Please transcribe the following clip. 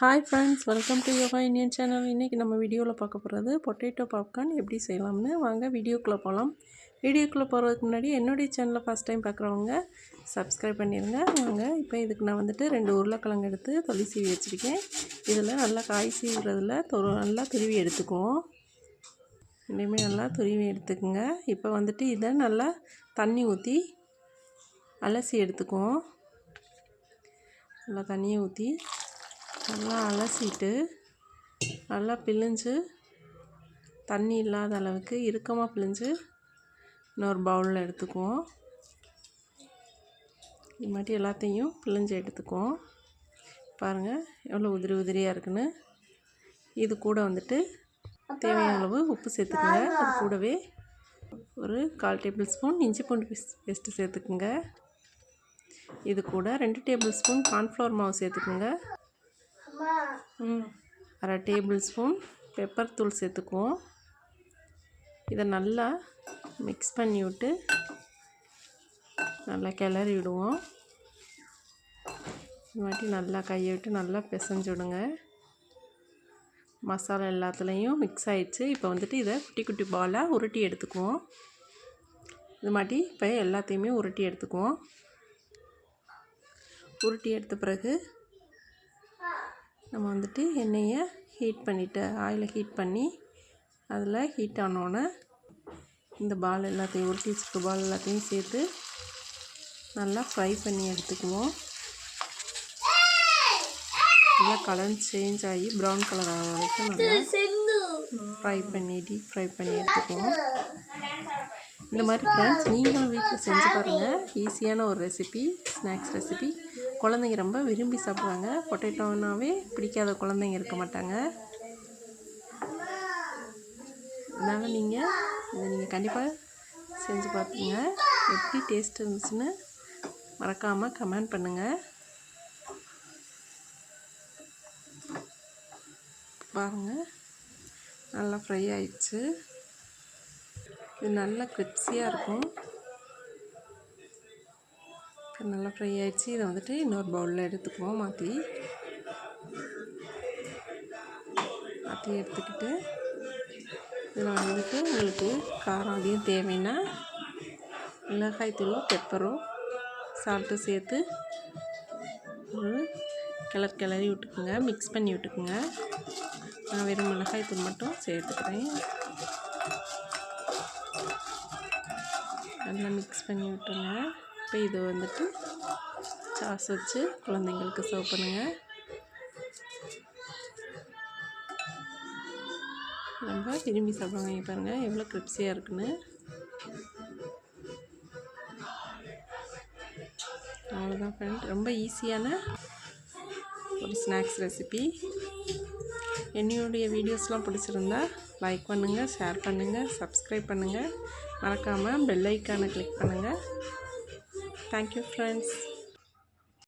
Hi friends welcome to yoga Indian channel இன்றைக்கி நம்ம வீடியோவில் பார்க்க போகிறது பொட்டேட்டோ பாப்கார்ன் எப்படி செய்யலாம்னு. வாங்க வீடியோக்குள்ளே போகலாம் வீடியோக்குள்ளே போகிறதுக்கு முன்னாடி என்னுடைய சேனலை ஃபஸ்ட் டைம் பார்க்குறவங்க சப்ஸ்கிரைப் பண்ணிடுங்க வாங்க இப்போ இதுக்கு நான் வந்துட்டு ரெண்டு உருளைக்கிழங்கு எடுத்து தொலி சீவி வச்சுருக்கேன். இதில் நல்லா காய் சீவுறதில் தொரு நல்லா துருவி எடுத்துக்குவோம். ரெண்டுமே நல்லா துருவி எடுத்துக்கோங்க. இப்போ வந்துட்டு இதை நல்லா தண்ணி ஊற்றி அலசி எடுத்துக்குவோம். நல்லா தண்ணியை ஊற்றி நல்லா அலசிட்டு நல்லா பிழிஞ்சு தண்ணி இல்லாத அளவுக்கு இறுக்கமாக பிழிஞ்சு இன்னொரு பவுலில் எடுத்துக்குவோம். இது மாதிரி எல்லாத்தையும் பிழிஞ்சு எடுத்துக்குவோம். பாருங்கள் எவ்வளோ உதிரி உதிரியாக இருக்குன்னு. இது கூட வந்துட்டு தேவையான அளவு உப்பு சேர்த்துக்குங்க. அது கூடவே ஒரு கால் டேபிள் ஸ்பூன் இஞ்சி பூண்டு பேஸ்ட்டு சேர்த்துக்குங்க. இது கூட ரெண்டு டேபிள் ஸ்பூன் கார்ன்ஃப்ளவர் மாவு சேர்த்துக்குங்க. அரை டேபிள் ஸ்பூன் பெப்பர் தூள் சேர்த்துக்குவோம். இதை நல்லா மிக்ஸ் பண்ணி விட்டு நல்லா கிளறி விடுவோம். இது மாதிரி நல்லா கையை விட்டு நல்லா பிசைஞ்சு விடுங்க. மசாலா எல்லாத்துலேயும் மிக்ஸ் ஆயிடுச்சு. இப்போ வந்துட்டு இதை குட்டி குட்டி பாலாக உருட்டி எடுத்துக்குவோம். இது மாதிரி இப்போ எல்லாத்தையுமே உருட்டி எடுத்துக்குவோம். உருட்டி எடுத்த பிறகு நம்ம வந்துட்டு எண்ணெயை ஹீட் பண்ணிவிட்டு ஆயிலை ஹீட் பண்ணி அதில் ஹீட் ஆனோடனே இந்த பால் எல்லாத்தையும் ஒரு வச்சுருக்க பால் எல்லாத்தையும் சேர்த்து நல்லா ஃப்ரை பண்ணி எடுத்துக்குவோம். நல்லா கலர் சேஞ்ச் ஆகி ப்ரௌன் கலர் ஆகிற வரைக்கும் நல்லா ஃப்ரை பண்ணி டீப் ஃப்ரை பண்ணி எடுத்துக்குவோம். இந்த மாதிரி ஃப்ரெண்ட்ஸ் நீங்களும் வீட்டில் செஞ்சு பாருங்கள் ஈஸியான ஒரு ரெசிபி ஸ்நாக்ஸ் ரெசிபி குழந்தைங்க ரொம்ப விரும்பி சாப்பிடுவாங்க. பொட்டேட்டோனாவே பிடிக்காத குழந்தைங்க இருக்க மாட்டாங்க. அதனால் நீங்கள் இதை நீங்கள் கண்டிப்பாக செஞ்சு பார்த்துங்க எப்படி டேஸ்ட் இருந்துச்சுன்னு மறக்காமல் கமெண்ட் பண்ணுங்கள் பாருங்கள் நல்லா ஃப்ரை ஆயிடுச்சு. இது நல்லா கிரிப்ஸியாக இருக்கும். நல்லா ஃப்ரை ஆயிடுச்சு. இதை வந்துட்டு இன்னொரு பவுலில் எடுத்துக்குவோம் மாற்றி மாற்றி எடுத்துக்கிட்டு இதில் வந்துட்டு உங்களுக்கு காரம் அதிகம் தேவைன்னா மிளகாய் தூளும் பெப்பரும் சால்ட்டும் சேர்த்து ஒரு கிளர் கிளறி விட்டுக்குங்க. மிக்ஸ் பண்ணி விட்டுக்குங்க. நான் வெறும் மிளகாய் தூள் மட்டும் சேர்த்துக்கிறேன். நல்லா மிக்ஸ் பண்ணி விட்டுருங்க. இப்போ இது வந்துட்டு சாஸ் வச்சு குழந்தைங்களுக்கு சர்வ் பண்ணுங்கள் ரொம்ப விரும்பி சாப்பிடுவாங்க. பாருங்கள் எவ்வளோ கிரிப்ஸியாக இருக்குன்னு. அவ்வளோதான் ஃப்ரெண்ட் ரொம்ப ஈஸியான ஒரு ஸ்நாக்ஸ் ரெசிபி என்னுடைய வீடியோஸ்லாம் பிடிச்சிருந்தா லைக் பண்ணுங்கள் ஷேர் பண்ணுங்கள் சப்ஸ்கிரைப் பண்ணுங்கள் மறக்காமல் பெல் ஐக்கானை கிளிக் பண்ணுங்கள் தேங்க்யூ ஃப்ரெண்ட்ஸ்